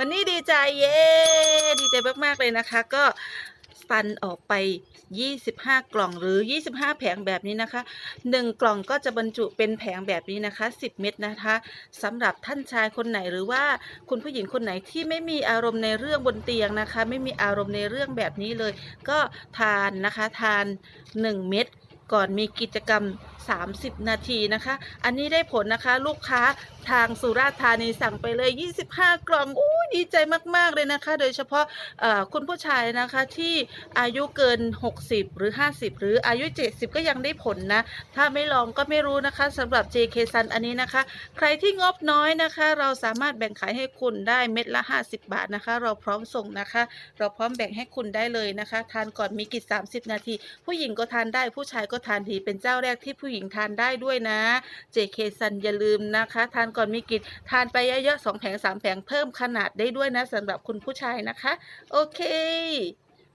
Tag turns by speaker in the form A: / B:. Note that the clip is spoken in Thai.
A: วันนี้ดีใจเย้ดีใจมากๆเลยนะคะ ก็ฟันออกไป 25 กล่องหรือ 25 แผงแบบนี้นะคะ 1 กล่องก็จะบรรจุเป็นแผงแบบนี้นะคะ 10 เม็ดนะคะสำหรับท่านชายคนไหนหรือว่าคุณผู้หญิงคนไหนที่ไม่มีอารมณ์ในเรื่องบนเตียงนะคะ ไม่มีอารมณ์ในเรื่องแบบนี้เลย ก็ทานนะคะทาน 1 เม็ดก่อนมีกิจกรรม30 นาทีนะคะ อันนี้ได้ผลนะคะลูกค้าทางสุราษฎร์ธานีสั่งไปเลย 25 กล่องอู้ดีใจมาก ๆ เลยนะคะ โดยเฉพาะคุณผู้ชายนะคะที่อายุเกิน 60 หรือ 50 หรืออายุ 70 ก็ยังได้ผลนะ ถ้าไม่ลองก็ไม่รู้นะคะสำหรับ JK Sun อันนี้นะคะ ใครที่งบน้อยนะคะ เราสามารถแบ่งขายให้คุณได้เม็ดละ 50 บาทนะคะ เราพร้อมส่งนะคะ เราพร้อมแบ่งให้คุณได้เลยนะคะ ทานก่อนมีกิจ 30 นาที ผู้หญิงก็ทานได้ผู้ชายก็ทานดีเป็นเจ้าแรกที่ผูู้้หญิงทานได้ด้วยนะ JK ซันอย่าลืมนะคะ ทานก่อนมีกิจทานไปเยอะๆสองแผงสามแผงเพิ่มขนาดได้ด้วยนะสำหรับคุณผู้ชายนะคะ โอเค